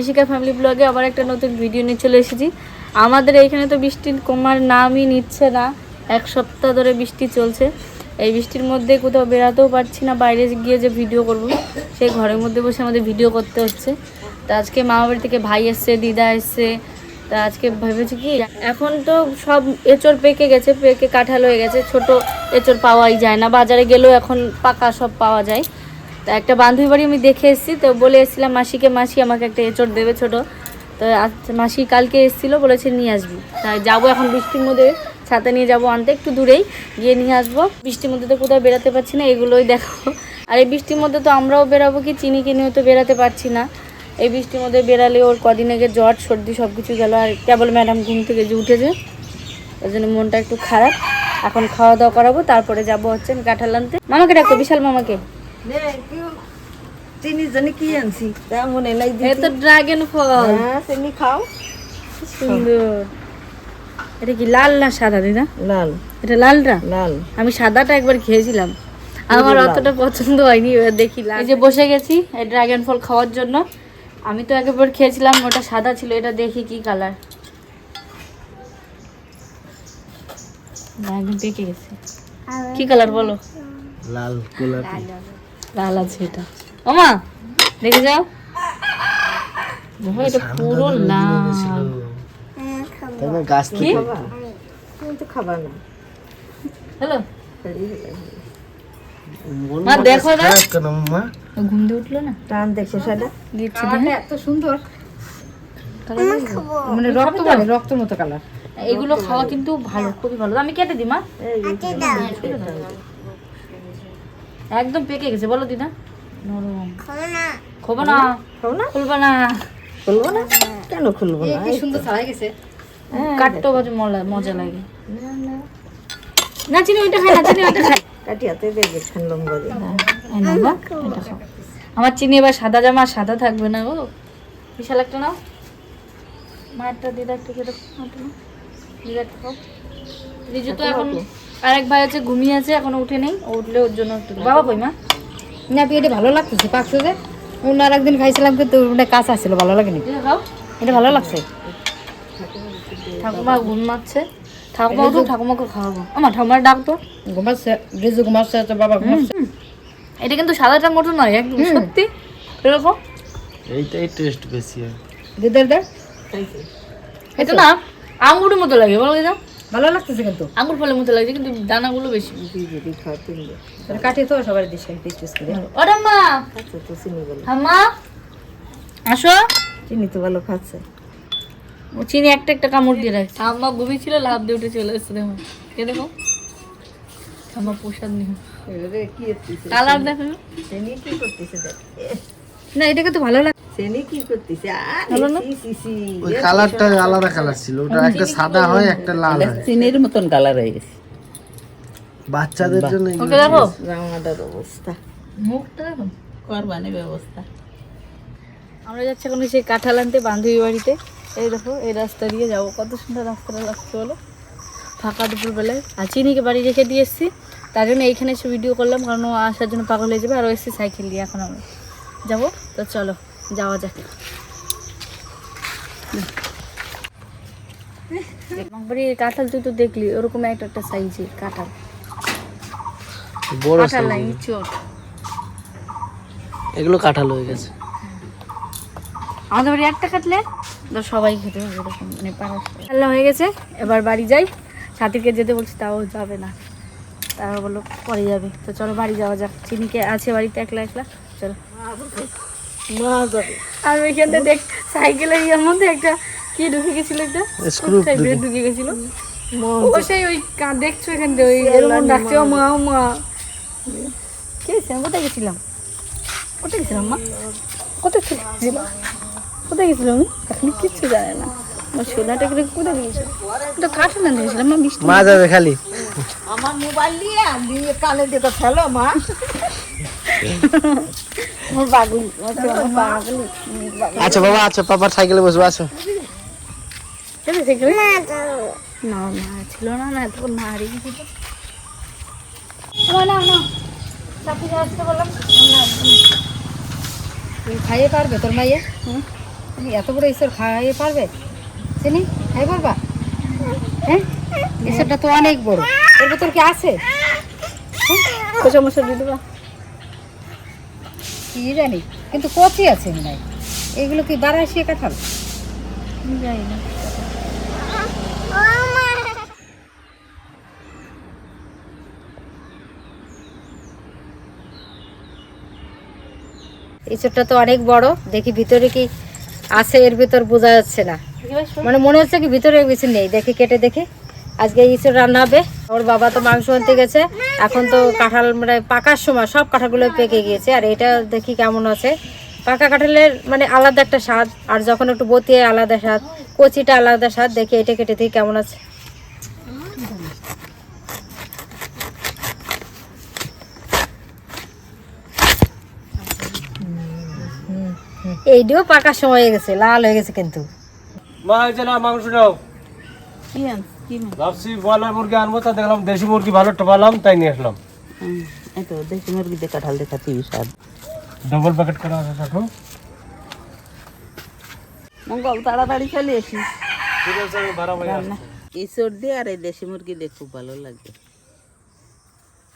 Rishika family ব্লগে আবার একটা নতুন ভিডিও নিয়ে চলে এসেছি। আমাদের এইখানে তো বৃষ্টির কমার নামই নিচ্ছে না। এক সপ্তাহ ধরে বৃষ্টি চলছে। এই বৃষ্টির মধ্যে কোথাও বেরাতেও পারছি না, বাইরে গিয়ে যে ভিডিও করব, সেই ঘরের মধ্যে বসে আমাদের ভিডিও করতে হচ্ছে। তো আজকে মামা বাড়ি থেকে ভাই এসছে, দিদা এসছে। তা আজকে ভেবেছি কি, এখন তো সব এঁচড় পেকে গেছে, পেকে কাঁঠাল হয়ে গেছে। ছোট এঁচড় পাওয়াই যায় না। বাজারে গেলেও এখন পাকা সব পাওয়া যায়। তা একটা বান্ধবী বাড়ি আমি দেখে এসেছি, তো বলে এসেছিলাম, মাসিকে, মাসি আমাকে একটা এঁচড় দেবে ছোট। তো মাসি কালকে এসেছিল, বলেছে নিয়ে আসবি। তাই যাব এখন বৃষ্টির মধ্যে, ছাতা নিয়ে যাব আনতে, একটু দূরেই গিয়ে নিয়ে আসব। বৃষ্টির মধ্যে তো কোথাও বেরাতে পারছি না, এগুলোই দেখাবো। আর এই বৃষ্টির মধ্যে তো আমরাও বেরাবো কি চিনি নিয়েও তো বেরাতে পারছি না। এই বৃষ্টির মধ্যে বেরালে ওর কদিন আগে জ্বর, সর্দি সব কিছু গেল, আর কেবল ম্যাডাম ঘুম থেকে যে উঠেছে ওই জন্য মনটা একটু খারাপ। এখন খাওয়া দাওয়া করাবো, তারপরে যাব হচ্ছে আমি কাঁঠাল আনতে। মামাকে ডাকো, বিশাল মামাকে। চিনি জানি কি আনছি তা মনে নাই ড্রাগন ফল হ্যাঁ চিনি খাও? সুন্দর এটা কি লাল না সাদা দিদা লাল। এটা লালটা লাল। আমি সাদাটা একবার খেয়েছিলাম। আমার অতটা পছন্দ হয়নি এবার দেখি লাল। এই যে বসে গেছি ড্রাগন ফল খাওয়ার জন্য। আমি তো একবার খেয়েছিলাম ওটা সাদা ছিল এটা দেখি কি কালার পেকে গেছে। কি কালার বলো? লাল গোলাপি। লাল আছে এটা। ওমা দেখে যাও। এটা পুরো লাল। না গাছ থেকে তুমি তো না হ্যালো? মা, দেখো না। মা? ঘুম দিয়ে উঠল না? টান দেখো সেটা। দিচ্ছি এত সুন্দর। মানে রক্ত মানে রক্তের মতো কালার। এগুলো খাওয়া কিন্তু ভালো খুবই ভালো। আমি কেটে দিই মা। একদম পেকে গেছে বলো দিদা। নরম। খোবো না। খাও না। খুলবো না। খুলবো না? কেন খুলবো না? এই সুন্দর ছাড়াই গেছে। কাটতে বাজে মজা মজা লাগে। না চিনি ওইটা খাই না চিনি ওইটা খাই কাটিয়াতে দেখে খানলাম বলে। এই নাও এটা খাও। আমার চিনি এবার সাদা জামা সাদা থাকবে না গো। বিশাল একটা নাও। মা একটা দিদা একটু খাও রিজু তো এখন আরেক ভাই আছে ঘুমিয়ে আছে এখনও উঠে নেই। উঠলে ওর জন্য বাবা কই মা? না এটা ভালো লাগতেছে পাকছে যে। অন্য আর একদিন খাইছিলাম কিন্তু ওটা কাঁচা ছিল ভালো লাগেনি। খাও। এটা ভালো লাগছে। ঠাকুমা ঘুমাচ্ছে ঠাকুমা উঠুক ঠাকুমাকে খাওয়াবো। আমার ঠাকুমার ডাক তো। ঘুমাচ্ছে রিজু ঘুমাচ্ছে তো বাবা ঘুমাচ্ছে। এটা কিন্তু সাদাটা মোটো নয় একদম সত্যি। এরকম। এইটাই টেস্ট বেশি হয়। দিদার দে এটা না আঙ্গুরের মতো লাগে বলো দিদা। ভালো লাগতেছে কিন্তু। আঙ্গুর ফলের মতো লাগে কিন্তু দানাগুলো বেশি। কাটিয়ে তো সবাই দিচ্ছে পিস করে মা! তো চিনি বলে। হাম্মা আসো। চিনি তো ভালো খাচ্ছে। ও চিনি একটা একটা কামড় দিয়ে রাখছে। আম্মা ঘুমিয়ে ছিল লাভ দিয়ে উঠে চলে এসছে দেখো। কে দেখো? আমার প্রসাদ এবারে কালার দেখো। চিনি কি করতেছে দেখ। না এটা কিন্তু ভালো লাগে চিনি কি করতেছে? ভালো না? আরে সি সি। ওই কালারটা আলাদা কালার ছিল ওটা একটা সাদা হয় একটা লাল হয়। চিনির মতন কালার হয়ে গেছে। বাচ্চাদের জন্য ওকে দেখো রাঙাটার অবস্থা। মুখটা দেখো কোরবানি ব্যবস্থা। আমরা যাচ্ছি এখন সেই কাঁঠাল আনতে বান্ধবী বাড়িতে। এই দেখো এই রাস্তা দিয়ে যাব। কত সুন্দর রাস্তাটা লাগছে বলো। ফাঁকা দুপুর বেলায় আর চিনিকে বাড়ি রেখে দিয়ে এসেছি। তার জন্য এইখানে এসে ভিডিও করলাম কারণ ও আসার জন্য পাগল হয়ে যাবে। আর ও এসেছি সাইকেল দিয়ে এখন আমরা যাব। তো চলো। যাওয়া যাক। কাঁঠাল তুই তো দেখলি ওরকম একটা একটা সাইজের কাঁঠাল। বড় কাঁঠাল নাই। এগুলো কাঁঠাল হয়ে গেছে। আমাদের বাড়ি একটা কাটলে তো সবাই খেতে হবে এরকম মানে পাড়া আল্লাহ হয়ে গেছে এবার বাড়ি যাই। সাথীকে যেতে বলছি তাও যাবে না। তারা বলল পরে যাবে। তো চলো বাড়ি যাওয়া যাক। চিনিকে আছে বাড়িতে একলা একলা চলো। মা যাবে দেখ সাইকেলের ইয়ের মধ্যে একটা কি ঢুকে গেছিল একটা? Screw ঢুকে। গেছিল। ও সেই ওই দেখছ এখান থেকে ওই ডাকছে মা মা। কে কোথায় গেছিলাম? কোথায় গেছিলাম মা? কোথায় গেছিলাম কোথায় গেছিলাম এখন কিচ্ছু জানে না। আমার সোনাটা করে কোথায় গিয়েছিল? তো কাঠে না দিয়েছিলাম মা যাবে খালি। আমার মোবাইল নিয়ে দিয়ে কানে দিয়ে তো ফেলো মা আমার বাগুলি আমার বাগুলি আচ্ছা বাবা আচ্ছা পাপার সাইকেলে বসবো আসো চলে না মা ছিল না না তখন মা হারিয়ে গেছিল না না আসতে বললাম। তুই খাইয়ে পারবে তোর মাইয়ে? এত বড় ঈশ্বর খাইয়ে পারবে? চিনি খাই পারবা? হ্যাঁ? ঈশ্বরটা তো অনেক বড়। এর ভেতর কি আছে? খোসা মোসা দিয়ে দেবা। কি জানি কিন্তু কচি আছে নাই এগুলো কি বারাসিয়ে কাঁঠাল যাই না তো অনেক বড় দেখি ভিতরে কি আছে এর ভিতর বোঝা যাচ্ছে না। মানে মনে হচ্ছে কি ভিতরে কিছু নেই দেখি কেটে দেখে। আজকে ইঁচড় রান্না হবে। ওর বাবা তো মাংস আনতে গেছে। এখন তো কাঁঠাল মানে পাকার সময় সব কাঁঠালগুলো পেকে গিয়েছে। আর এটা দেখি কেমন আছে। পাকা কাঁঠালের মানে আলাদা একটা স্বাদ। আর যখন একটু বতিয়ে আলাদা স্বাদ কচিটা আলাদা স্বাদ দেখি এটা কেটে দেখি কেমন আছে। এইটিও পাকার সময় হয়ে গেছে লাল হয়ে গেছে কিন্তু। মা মাংস নাও কি আন কি মাছ? ভাবছি বয়লার মুরগি আনব তা দেখলাম দেশি মুরগি ভালো টোপালাম তাই নিয়ে আসলাম। এই তো দেশি মুরগি দিয়ে কাঁঠাল দেখাচ্ছি স্বাদ। ডবল প্যাকেট করা আছে দেখো। মঙ্গল তাড়াতাড়ি চলে আসি। ঠিক আছে আমি ভাড়া ভাই আসছি। ইসর দিয়ে আর এই দেশি মুরগি দিয়ে খুব ভালো লাগে।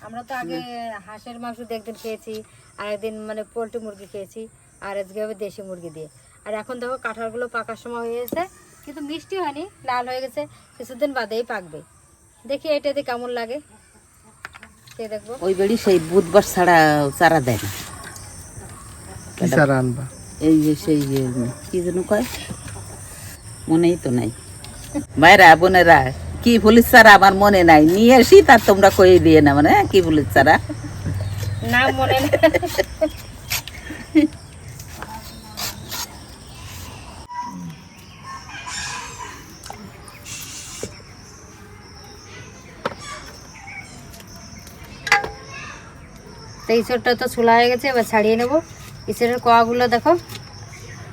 আমরা তো আগে হাঁসের মাংস একদিন খেয়েছি আর একদিন মানে পোলট্রি মুরগি খেয়েছি আর আজকে হবে দেশি মুরগি দিয়ে। আর এখন দেখো কাঁঠালগুলো পাকার সময় হয়ে গেছে কিন্তু মিষ্টি হয়নি লাল হয়ে গেছে কিছুদিন বাদেই পাকবে। দেখি এটাতে কেমন লাগে। দেখব। ওই বাড়ি সেই বুধবার ছাড়া চারা দেয় না। কি সারা আনবা? এই যে সেই কি যেন কয়? মনেই তো নাই। ভাইরা বোনেরা কি পুলিশ চারা আমার মনে নাই। নিয়ে আসি তার তোমরা কয়ে দিয়ে না মানে কি পুলিশ চারা? নাম মনে তো ইঁচড়টা তো ছোলা হয়ে গেছে, এবার ছাড়িয়ে নেব। ইঁচড়ের কোয়াগুলো দেখো।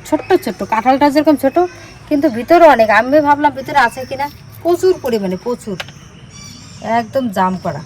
ছোট্ট ছোট্ট, কাঁঠালটা যেরকম ছোট, কিন্তু ভিতরে অনেক। আমি ভাবলাম ভিতরে আছে কিনা? প্রচুর পরিমাণে, প্রচুর। একদম জাম করা।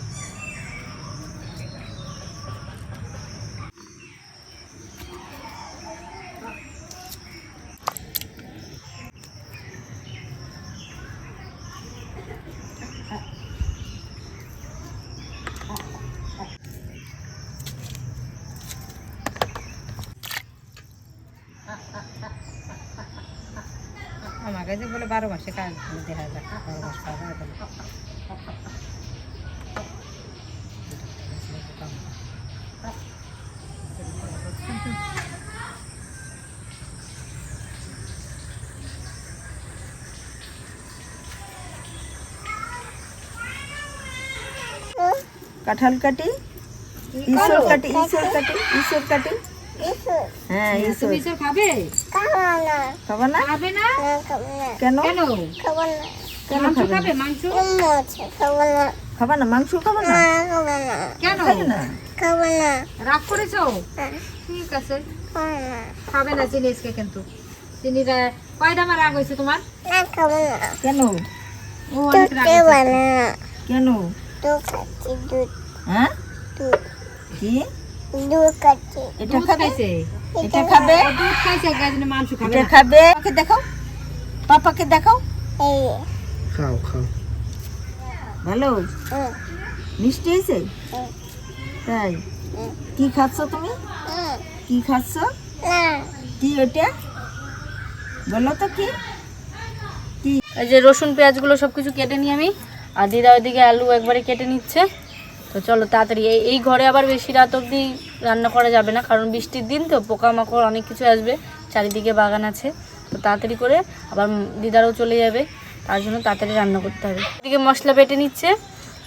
কাছে বলে বারো মাসে কাজ দেখা যায় বারো মাস পাওয়া যায়। কাঁঠাল কাটি ঈশ্বর কাটি ঈশ্বর কাটি ঈশ্বর কাটি। হ্যাঁ তুমি খাবে? খাব না? খাবে না? কেন? কেন? কেন মাংস খাবে? খাবে? মাংস? খাবা না। মাংস খাব না? কেন? খাবে না। রাগ করেছ? ঠিক আছে। খাবে না। চিনি আজকে কিন্তু। চিনিটা কয়টা আমার রাগ হয়েছে তোমার? কেন? ও অনেক রাগ। কেন? হ্যাঁ? কি? এটা দুধ খাবে খাইছে এটা খাবে? দুধ খাইছে গাজনে মাংস খাবে এটা খাবে। পাপাকে দেখাও। পাপাকে দেখাও। খাও খাও। ভালো? মিষ্টি হয়েছে? তাই? কি খাচ্ছ তুমি? কি খাচ্ছ? কি ওটা? বলো তো কি? এই যে রসুন পেঁয়াজগুলো সব কিছু কেটে নিই আমি। আর দিদা ওইদিকে আলু একবারে কেটে নিচ্ছে। তো চলো তাড়াতাড়ি, এই এই ঘরে আবার বেশি রাত অবধি রান্না করা যাবে না, কারণ বৃষ্টির দিন তো, পোকামাকড় অনেক কিছু আসবে, চারিদিকে বাগান আছে, তো তাড়াতাড়ি করে আবার দিদারও চলে যাবে, তার জন্য তাড়াতাড়ি রান্না করতে হবে। এদিকে মশলা বেটে নিচ্ছে,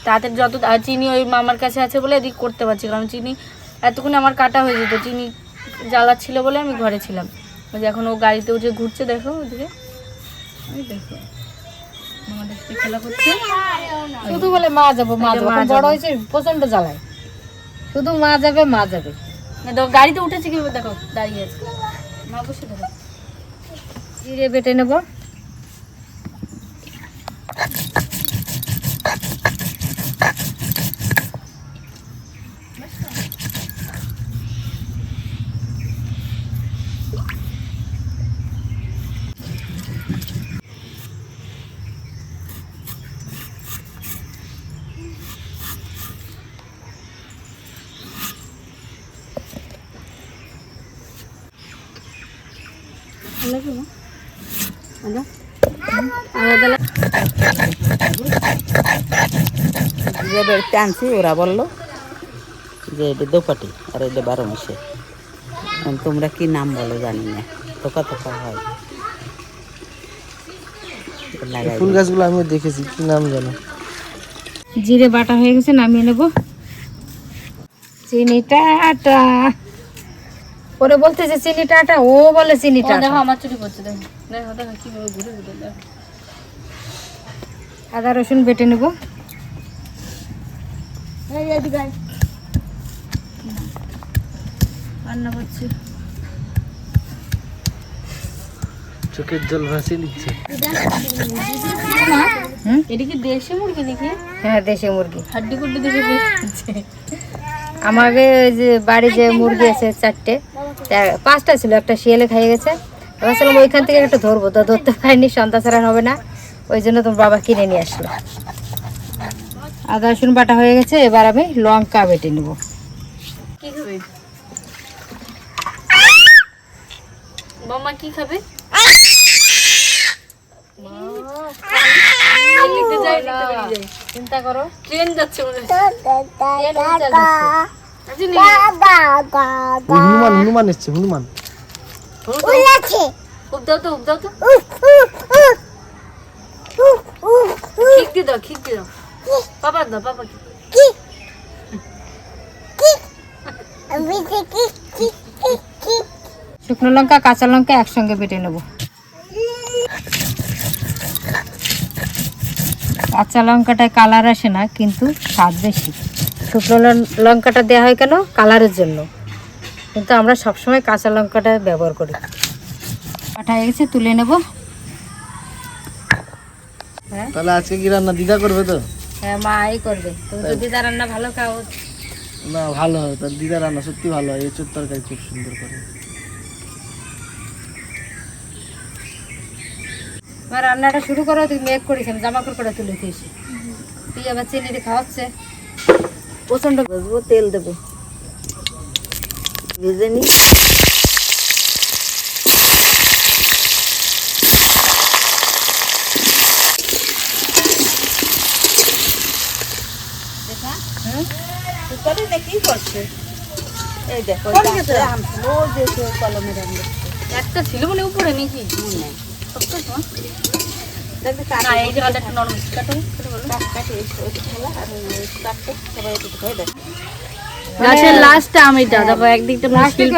তাড়াতাড়ি যত চিনি ওই মামার কাছে আছে বলে এদিকে করতে পারছি, কারণ চিনি এতক্ষণ আমার কাটা হয়ে যেত, চিনি জ্বালা ছিল বলে আমি ঘরে ছিলাম। ওই যে এখন ও গাড়িতে উঠে ঘুরছে, দেখো ওদিকে দেখো। আমাদের সাথে খেলা করছে। শুধু বলে মা যাব মা যাব। বড় হয়েছে প্রচণ্ড জ্বালায়। শুধু মা যাবে মা যাবে। গাড়িতে উঠেছে কি দেখো দাঁড়িয়ে আছে। মা বসে দেখো জিরে বেটে নেব যে বেড়তে আনছি ওরা বলল যে এটা দোপাটি আর এটা বারো মাসে। তোমরা কি নাম বলো জানি না। থোকা থোকা হয়। ফুল গাছগুলো আমিও দেখেছি কি নাম জানো জিরে বাটা হয়ে গেছে নামিয়ে নেব। চিনিটা আটা পরে বলতেছে চিনিটা আটা ও বলে চিনিটা দেখো আমার চুরি করছে দেখো। দেখো দেখো কীভাবে ঘুরে ঘুরে দেখো। আদা রসুন বেটে নেব। রান্না করছি। চোখের জল ভাসিয়ে দিচ্ছে। হুম? এটা কি দেশি মুরগি নাকি হ্যাঁ দেশি মুরগি। হাড্ডি কুড্ডি দেখে আমাকে ওই যে বাড়ি যে মুরগি আছে চারটে পাঁচটা ছিল একটা শিয়ালে খাইয়ে গেছে। ভাবছিলাম ওইখান থেকে একটা ধরবো তো ধরতে পারিনি সন্ধ্যা ছাড়া হবে না। ওই জন্য তোমার বাবা কিনে নিয়ে আসলো। আদা রসুন বাটা হয়ে গেছে এবার আমি লঙ্কা বেটে নেব। কি খাবে? মামা কি খাবে? চিন্তা করো। ট্রেন যাচ্ছে। আচ্ছা, হনুমান হনুমান এসছে হনুমান। দাও তো দাও তো। খিক দিয়ে দাও খিক দিয়ে দাও। দাও শুকনো লঙ্কা কাঁচা লঙ্কা একসঙ্গে বেটে নেব। কাঁচা লঙ্কাটায় কালার আসে না কিন্তু স্বাদ বেশি। শুকনো লঙ্কাটা দেওয়া হয় কেন? কালারের জন্য। কিন্তু আমরা সবসময় কাঁচা লঙ্কাটা ব্যবহার করি। কাটা হয়ে গেছে তুলে নেব। তাহলে আজকে কি রান্না? দিদা করবে তো? হ্যাঁ মা করবে। তুমি তো দিদা রান্না ভালো খাও। না ভালো হয়। তার দিদা রান্না সত্যি ভালো হয়। এঁচোর তরকারি খুব সুন্দর করে। মা রান্নাটা শুরু করো তুই মেঘ করিস আমি জামা কাপড় তুলে দিয়েছি। তুই আবার চিনি দিয়ে খাওয়াচ্ছে। প্রচণ্ড বসবো তেল দেবো। ভেজে নি কি করছে? এই দেখো কলমের একটা ছিল মানে উপরে নাকি। গাছের লাস্ট আম দেখো একদিকটা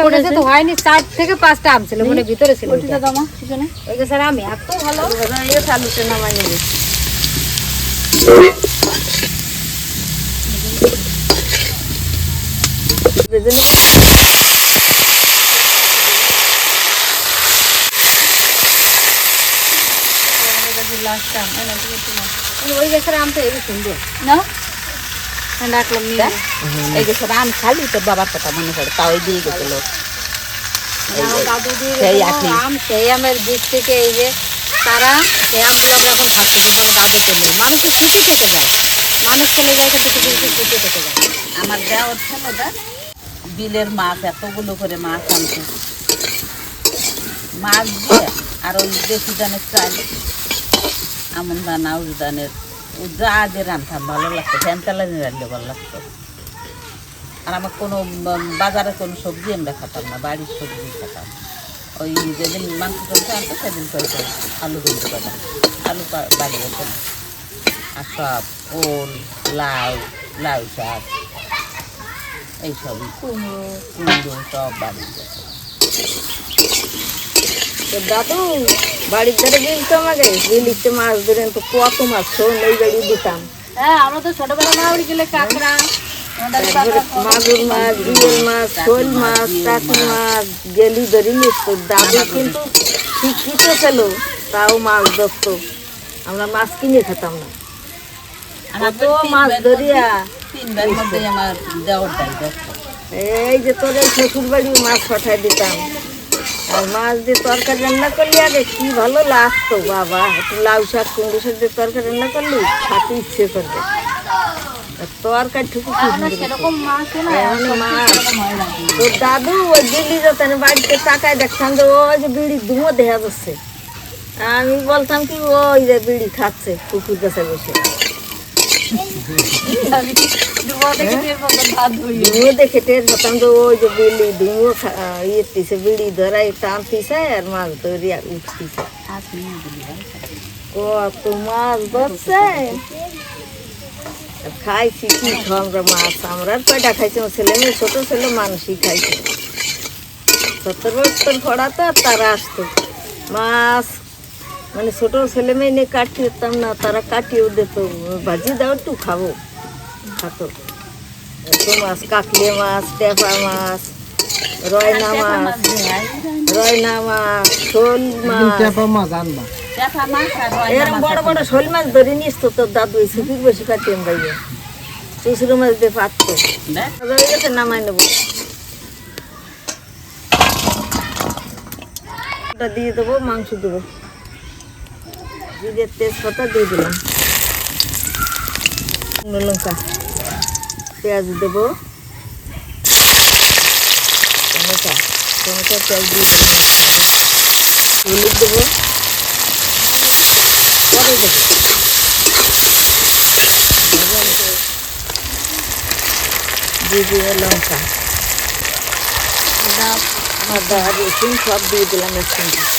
পড়েছে। তো হয়নি চার থেকে পাঁচটা আম ছিল মনে ভিতরে ছিল ওটিটা দাও মা পিছনে। ওই যে আমি এত ভালো। নামাই নেবে। ভেজে নি লাস্ট আম এই নাও, তুমি একটু নাও। ওই গাছের আমটা এই সুন্দর। নাও হ্যাঁ ডাকলাম নিয়ে এই যে আম খালি তোর বাবার কথা মনে পড়ে তাও দিয়ে দাদু দিয়ে সেই গেছিল আম সেই আমের বীজ থেকে এই যে তারা সেই আমগুলো এখন খাচ্ছে দাদু করল। মানুষের স্মৃতি কেটে যায় মানুষ চলে যায় কিন্তু কিছু কিছু স্মৃতি যায় আমার দেওয়ার বিলের মাছ, এতগুলো করে মাছ আনছে। মাছ দিয়ে আর ওই দেশি দানের চাল, আমন দান আউশ দানের ও যা দিয়ে রান্তাম ভালো লাগতো, ফ্যান চালানি রাখলে ভালো লাগতো। আর আমার কোনো বাজারে কোনো সবজি আমরা খেতাম না, বাড়ির সবজি খেতাম। ওই যেদিন মাংস টংস আনতো, সেদিন করে আলু কিনতে পারতাম আলু বাড়ি হতো আর সব ওল, লাউ লাউ শাক। এইসবই। কুমড়ো। কুমড়ো সব বাড়ি যেত তো দাদু বাড়ির ধারে তো আমাকে মাছ ধরেন তো কত মাছ শোন এই বাড়ি দিতাম। হ্যাঁ আমরা তো ছোটবেলা মাউরি গেলে কাঁকড়া মাগুর মাছ মাছ শোল মাছ টাকি মাছ। গেলি দাদু কিন্তু শিক্ষিত ছিল তাও মাছ ধরতো। আমরা মাছ কিনে খেতাম না। এই যে তোর এই শ্বশুর বাড়ি মাছ পাঠাই দিতাম। আর মাছ দিয়ে তরকারি রান্না করলি আগে কি ভালো লাগতো বাবা। একটু লাউ শাক কুমড়ো শাক দিয়ে তরকারি রান্না করলি খাতে ইচ্ছে করবে। তরকারি ঠুকু তোর দাদু ওই দিল্লি যেতেন বাড়িতে তাকায় দেখতাম যে ওই যে বিড়ি ধুমো দেখা যাচ্ছে আমি বলতাম কি ওই যে বিড়ি খাচ্ছে পুকুর গাছে বসে। ধুমো দেখে টের পেতাম ওই যে বিড়ি ধুমো ইয়ে বিড়ি ধরাই টানতিছে আর মাছ ধরিয়া উঠতিছে। কত মাছ ধরছে। খাইছি কি আমরা মাছ? আমরা কয়টা খাইছি? ছেলে মেয়ে ছোট ছেলে মানুষই খাইছে। সত্তর বছর আর তারা আসতো। মাছ মানে ছোট ছেলে মেয়ে নিয়ে কাটিয়ে দিতাম না তারা কাটিয়েও দিত ভাজি দাও একটু খাব। খাতো। এত মাছ কাকলে মাছ টেপা মাছ রয়না মাছ রয়না মাছ শোল মাছ। এরকম বড় বড় শোল মাছ ধরে নিস তো তোর দাদু সুপির বসে কাটিয়ে বাইরে চুসরো মাছ দিয়ে পাততো। গেছে নামাই নেব। ওটা দিয়ে দেবো মাংস দেবো। জিরের তেজপাতা দিয়ে দিলাম। শুকনো লঙ্কা, পেঁয়াজ দেবো। টমেটো টমেটো, পেঁয়াজ দিয়ে দিলাম। হলুদ দেবো। পরে দেবো। দিয়ে দিয়ে লঙ্কা। আদা আদা, রসুন সব দিয়ে দিলাম একসঙ্গে।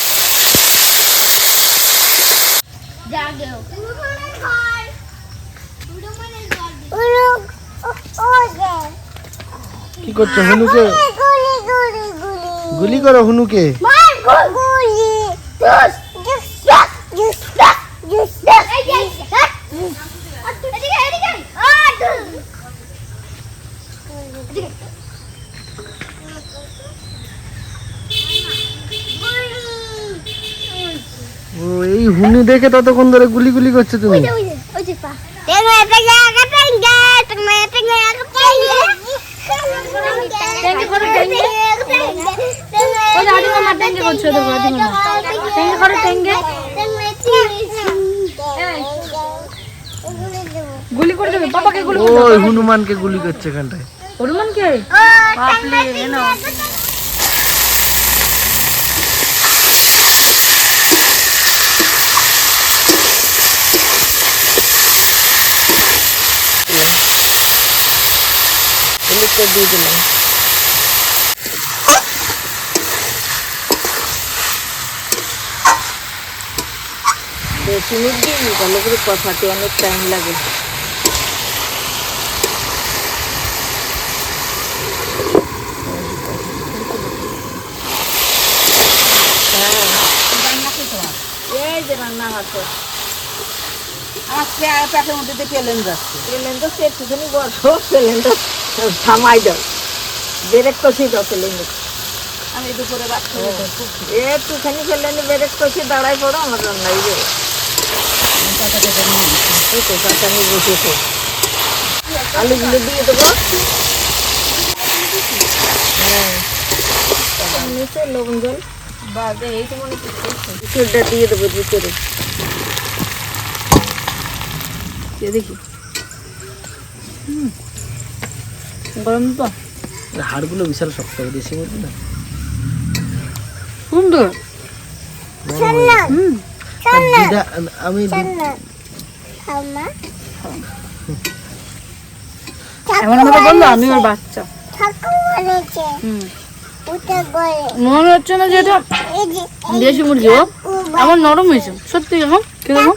কি করছ হুনুকে? গুলি করো হুনুকে। ও এই হুনু দেখে ততক্ষণ ধরে গুলি গুলি করছ তুমি? গুলি করে দেবে গুলি ওই হনুমানকে গুলি করছে এখানটায়। হনুমান কে? বাপলে এনো হলুদটা দিয়ে দিলাম। দেশি মুরগি ভালো করে কষাতে অনেক টাইম লাগে। এই যে রান্না হতো আমার পেটের মধ্যে দিয়ে পেলেন যাচ্ছে সিলিন্ডার একটুখানি বসো সিলিন্ডার থামাই দাও। ব্রেক কষি দাও আমি দুপুরে ভাত একটুখানি সিলিন্ডার ব্রেক কষি দাঁড়াই পড়ো আমার রান্নাই বসেছে। আলুগুলো দিয়ে দেবো। হ্যাঁ। নিচে লবণ জল। মনে করছে দিয়ে দেবো ভিতরে দেখি গরম তো। হাড়গুলো বিশাল শক্ত দেশি মুরগি না? সুন্দর আমি দি- এমন বলল আমি ওর বাচ্চা। মনে হচ্ছে না যে এটা দেশি মুরগি ও। আমার নরম হয়েছে। সত্যি এখন কীরকম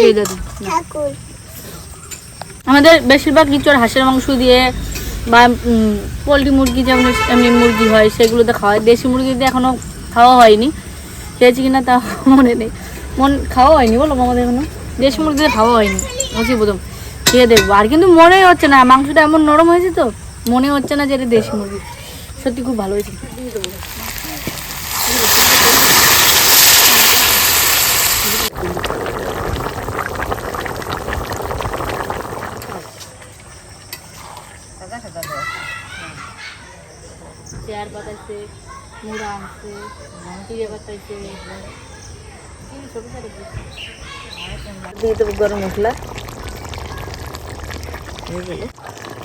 এই দাদু আমাদের বেশিরভাগ আর হাঁসের মাংস দিয়ে বা পোলট্রি মুরগি যেমন এমনি মুরগি হয়, সেগুলোতে খাওয়া হয়। দেশি মুরগি দিয়ে এখনও খাওয়া হয়নি। খেয়েছি কিনা তা মনে নেই। মন, খাওয়া হয়নি বলো আমাদের এখনও। দেশি মুরগি দিয়ে খাওয়া হয়নি। বলছি প্রথম খেয়ে দেখব। আর কিন্তু মনেই হচ্ছে না, মাংসটা এমন নরম হয়েছে তো, মনে হচ্ছে না যে এটা দেশি মুরগি। সত্যি খুব ভালো হয়েছে। আনছে দিয়ে দেবো গরম মশলা।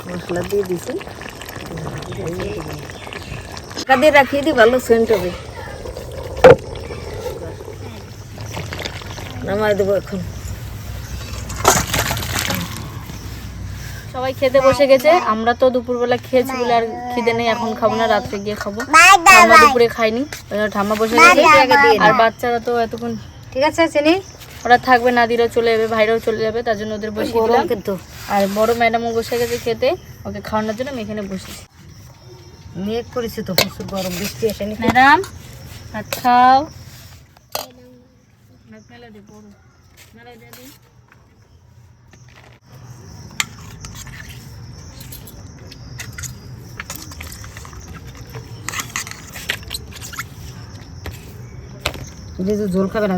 মশলা দিয়ে দিছি। দিয়ে রাখিয়ে দিই ভালো সেন্ট হবে। নামাই দেবো এখন। সবাই খেতে বসে গেছে। আমরা তো দুপুরবেলা খেয়েছি বলে আর খিদে নেই এখন খাব না রাত্রে গিয়ে খাব। আমরা দুপুরে খাইনি ঠাম্মা বসে গেছে। আর বাচ্চারা তো এতক্ষণ ঠিক আছে চিনি? ওরা থাকবে নাদিরাও চলে যাবে ভাইরাও চলে যাবে তার জন্য ওদের বসিয়ে দিলাম। কিন্তু। আর বড় ম্যাডামও বসে গেছে খেতে ওকে খাওয়ানোর জন্য আমি এখানে বসেছি। মেঘ করেছে তো প্রচুর গরম বৃষ্টি আসেনি। ম্যাডাম ভাত খাও। রিজু ঝোল খাবে না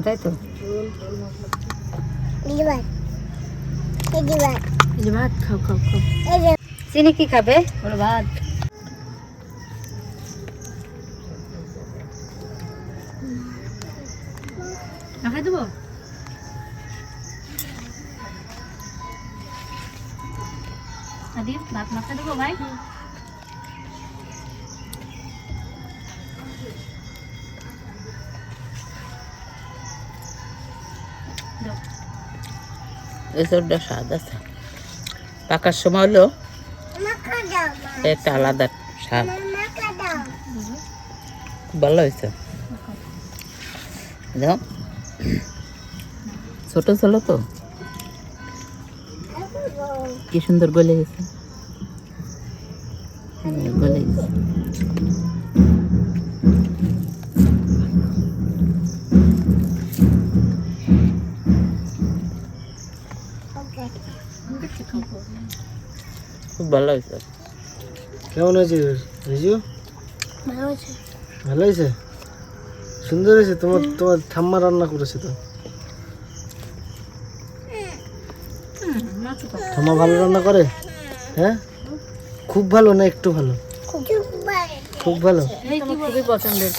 তাই তো? দিবার এই দিবার এই যে ভাত খাও খাও খাও। চিনি কি খাবে? ওরা ভাত। মাখাই দেবো? আদি ভাত মাখাই দেবো ভাই? এসবটা স্বাদ আছে। পাকার সময় হলো একটা আলাদা স্বাদ। ভালো হয়েছে। ছোট ছিল তো। কি সুন্দর গলে গেছে। হুম, গলে গেছে। খুব ভালো হয়েছে। কেমন হয়েছে রিজু? ভালো আছে ভালো হয়েছে? সুন্দর হয়েছে? তোমার তোমার ঠাম্মা রান্না করেছে তো? ঠাম্মা ভালো রান্না করে? হ্যাঁ? খুব ভালো না একটু ভালো? খুব ভালো। খুবই পছন্দের।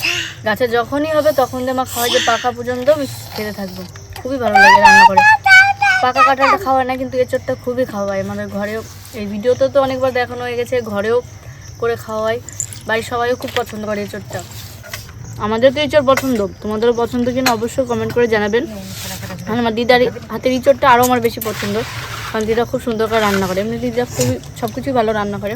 গাছে যখনই হবে তখন দিয়ে আমার খাওয়া যে পাকা পর্যন্ত আমি খেতে থাকব। খুবই ভালো লাগে রান্না করে। পাকা কাঁঠালটা খাওয়ায় না, কিন্তু এঁচড়টা খুবই খাওয়ায় আমাদের ঘরেও, এই ভিডিওতে তো অনেকবার দেখানো হয়ে গেছে, ঘরেও করে খাওয়াই বাড়ির সবাইও খুব পছন্দ করে এঁচড়টা আমাদের তো এঁচড় পছন্দ। তোমাদেরও পছন্দ কিনা অবশ্যই কমেন্ট করে জানাবেন। আর আমার দিদার হাতের ইঁচড়টা আরও আমার বেশি পছন্দ। কারণ দিদা খুব সুন্দর করে রান্না করে। এমনি দিদা খুবই সব কিছুই ভালো রান্না করে।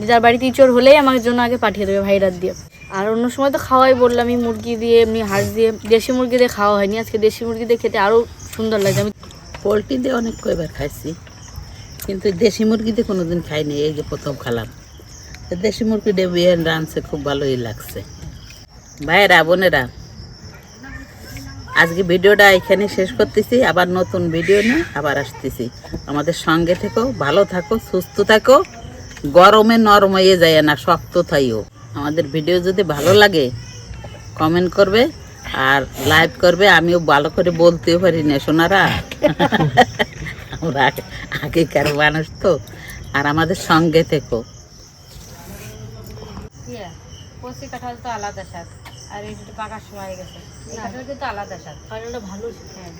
দিদার বাড়িতে ইঁচড় হলেই আমার জন্য আগে পাঠিয়ে দেবে ভাইরাত দিয়ে। আর অন্য সময় তো খাওয়াই বললামই মুরগি দিয়ে, এমনি হাঁস দিয়ে, দেশি মুরগি দিয়ে খাওয়া হয়নি। আজকে দেশি মুরগি দিয়ে খেতে আরও সুন্দর লাগে। আমি পোলট্রি দিয়ে অনেক কয়বার খাইছি, কিন্তু দেশি মুরগিতে কোনোদিন খাইনি, এই যে প্রথম খালাম। দেশি মুরগি দিয়ে বিয়ে রাঁধছে, খুব ভালোই লাগছে। ভাইয়েরা, বোনেরা, আজকে ভিডিওটা এখানে শেষ করতেছি, আবার নতুন ভিডিও নিয়ে আবার আসতেছি। আমাদের সঙ্গে থেকো, ভালো থাকো, সুস্থ থাকো, গরমে নরম হয়ে যায় না, শক্ত থাইও। আমাদের ভিডিও যদি ভালো লাগে কমেন্ট করবে। আর লাইভ করবে আমিও ভালো করে বলতেও পারি না সোনারা। আমরা আগেকার মানুষ তো। আর আমাদের সঙ্গে থেকো। ইয়ে, কচি কাঁঠাল তো আলাদা স্বাদ। আর এই দুটো পাকার সময় গেছে। এই কাঁঠাল কিন্তু আলাদা স্বাদ। কাঁঠালটা ভালো হ্যাঁ।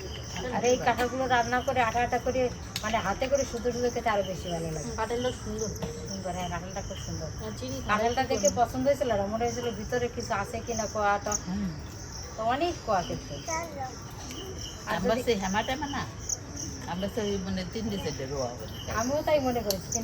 আর এই কাঁঠালগুলো রান্না করে আটা আটা করে মানে হাতে করে শুধু শুধু খেতে আরও বেশি ভালো লাগে। কাঁঠালটা সুন্দর। সুন্দর হ্যাঁ কাঁঠালটা খুব সুন্দর। কাঁঠালটা দেখে পছন্দ হয়েছিল মনে হয়েছিল ভিতরে কিছু আছে কিনা কোয়াটা তো অনেক আমরা সেই হেমাটা না আমরা সেই মানে তিন দিছে আমিও তাই মনে করেছি